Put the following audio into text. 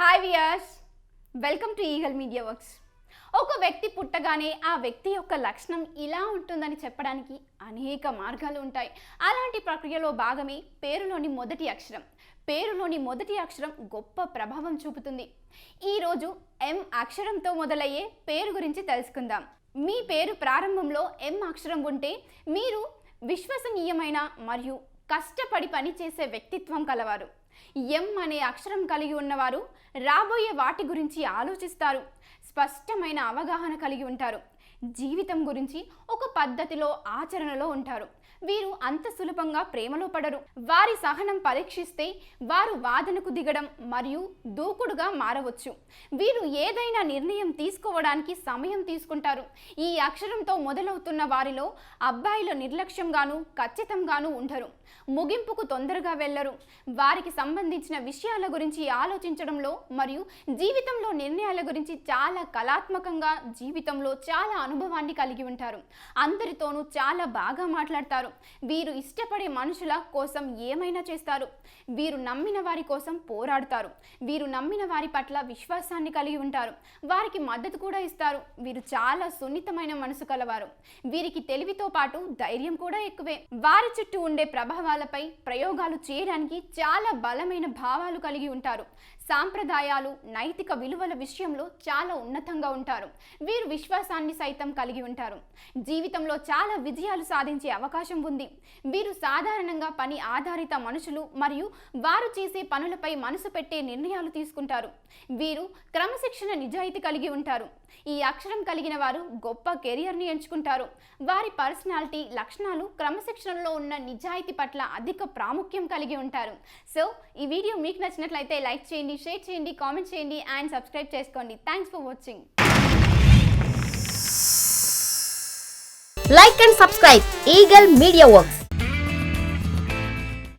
Hi viewers welcome to Eagle Media Works ఒక వ్యక్తి పుట్టగానే ఆ వ్యక్తి యొక్క లక్షణం ఇలా ఉంటుందని చెప్పడానికి అనేక మార్గాలు ఉంటాయి. అలాంటి ప్రక్రియలో భాగమే పేరులోని మొదటి అక్షరం. పేరులోని మొదటి అక్షరం గొప్ప ప్రభావం చూపుతుంది. ఈరోజు ఎం అక్షరంతో మొదలయ్యే పేరు గురించి తెలుసుకుందాం. మీ పేరు ప్రారంభంలో ఎం అక్షరం ఉంటే మీరు విశ్వసనీయమైన మరియు కష్టపడి పనిచేసే వ్యక్తిత్వం కలవారు. ఎం అనే అక్షరం కలిగి ఉన్నవారు రాబోయే వాటి గురించి ఆలోచిస్తారు. స్పష్టమైన అవగాహన కలిగి ఉంటారు. జీవితం గురించి ఒక పద్ధతిలో ఆచరణలో ఉంటారు. వీరు అంత సులభంగా ప్రేమలో పడరు. వారి సహనం పరీక్షిస్తే వారు వాదనకు దిగడం మరియు దూకుడుగా మారవచ్చు. వీరు ఏదైనా నిర్ణయం తీసుకోవడానికి సమయం తీసుకుంటారు. ఈ అక్షరంతో మొదలవుతున్న వారిలో అబ్బాయిలు నిర్లక్ష్యంగాను ఖచ్చితంగాను ఉండరు. ముగింపుకు తొందరగా వెళ్ళరు. వారికి సంబంధించిన విషయాల గురించి ఆలోచించడంలో మరియు జీవితంలో నిర్ణయాల గురించి చాలా కళాత్మకంగా జీవితంలో చాలా అనుభవాన్ని కలిగి ఉంటారు. అందరితోనూ చాలా బాగా మాట్లాడతారు. వీరు ఇష్టపడే మనుషుల కోసం ఏమైనా చేస్తారు. వీరు నమ్మిన వారి కోసం పోరాడుతారు. వీరు నమ్మిన వారి పట్ల విశ్వాసాన్ని కలిగి ఉంటారు. వారికి మద్దతు కూడా ఇస్తారు. వీరు చాలా సున్నితమైన మనసు కలవారు. వీరికి తెలివితో పాటు ధైర్యం కూడా ఎక్కువే. వారి చుట్టూ ఉండే ప్రభావాలపై ప్రయోగాలు చేయడానికి చాలా బలమైన భావాలు కలిగి ఉంటారు. సాంప్రదాయాలు నైతిక విలువల విషయంలో చాలా ఉన్నతంగా ఉంటారు. వీరు విశ్వాసాన్ని సైతం కలిగి ఉంటారు. జీవితంలో చాలా విజయాలు సాధించే అవకాశం ఉంది. వీరు సాధారణంగా పని ఆధారిత మనుషులు మరియు వారు చేసే పనులపై మనసు పెట్టే నిర్ణయాలు తీసుకుంటారు. వీరు క్రమశిక్షణ నిజాయితీ కలిగి ఉంటారు. ఈ అక్షరం కలిగిన వారు గొప్ప కెరియర్ని ఎంచుకుంటారు. వారి పర్సనాలిటీ లక్షణాలు క్రమశిక్షణలో ఉన్న నిజాయితీ పట్ల అధిక ప్రాముఖ్యం కలిగి ఉంటారు. సో ఈ వీడియో మీకు నచ్చినట్లయితే లైక్ చేయండి షేర్ చేయండి కామెంట్ చేయండి అండ్ సబ్స్క్రైబ్ చేసుకోండి. Thanks for watching. Like and subscribe Eagle Media Works.